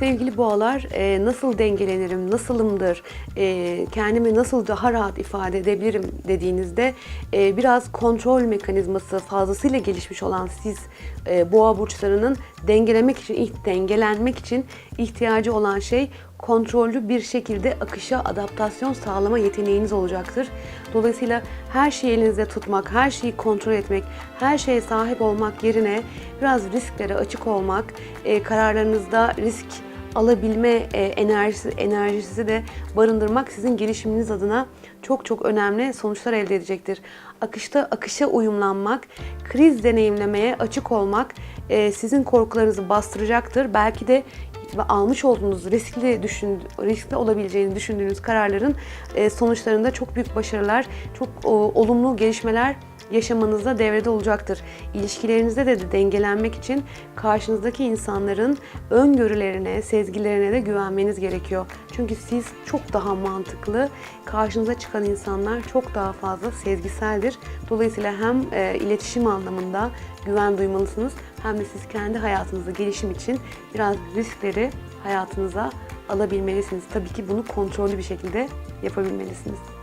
Sevgili boğalar, e, nasıl dengelenirim, nasılımdır, e, kendimi nasıl daha rahat ifade edebilirim dediğinizde e, biraz kontrol mekanizması fazlasıyla gelişmiş olan siz e, boğa burçlarının dengelemek için, dengelenmek için ihtiyacı olan şey kontrollü bir şekilde akışa adaptasyon sağlama yeteneğiniz olacaktır. Dolayısıyla her şeyi elinizde tutmak, her şeyi kontrol etmek, her şeye sahip olmak yerine biraz risklere açık olmak, e, kararlarınızda risk alabilme e, enerjisi, enerjisi de barındırmak sizin gelişiminiz adına çok çok önemli sonuçlar elde edecektir. Akışta akışa uyumlanmak, kriz deneyimlemeye açık olmak e, sizin korkularınızı bastıracaktır. Belki de ve almış olduğunuz riskli düşün, riskli olabileceğini düşündüğünüz kararların e, sonuçlarında çok büyük başarılar, çok olumlu gelişmeler yaşamanızda devrede olacaktır. İlişkilerinizde de, de dengelenmek için karşınızdaki insanların öngörülerine, sezgilerine de güvenmeniz gerekiyor. Çünkü siz çok daha mantıklı, karşınıza çıkan insanlar çok daha fazla sezgiseldir. Dolayısıyla hem e, iletişim anlamında güven duymalısınız hem de siz kendi hayatınızda gelişim için biraz riskleri hayatınıza alabilmelisiniz. Tabii ki bunu kontrollü bir şekilde yapabilmelisiniz.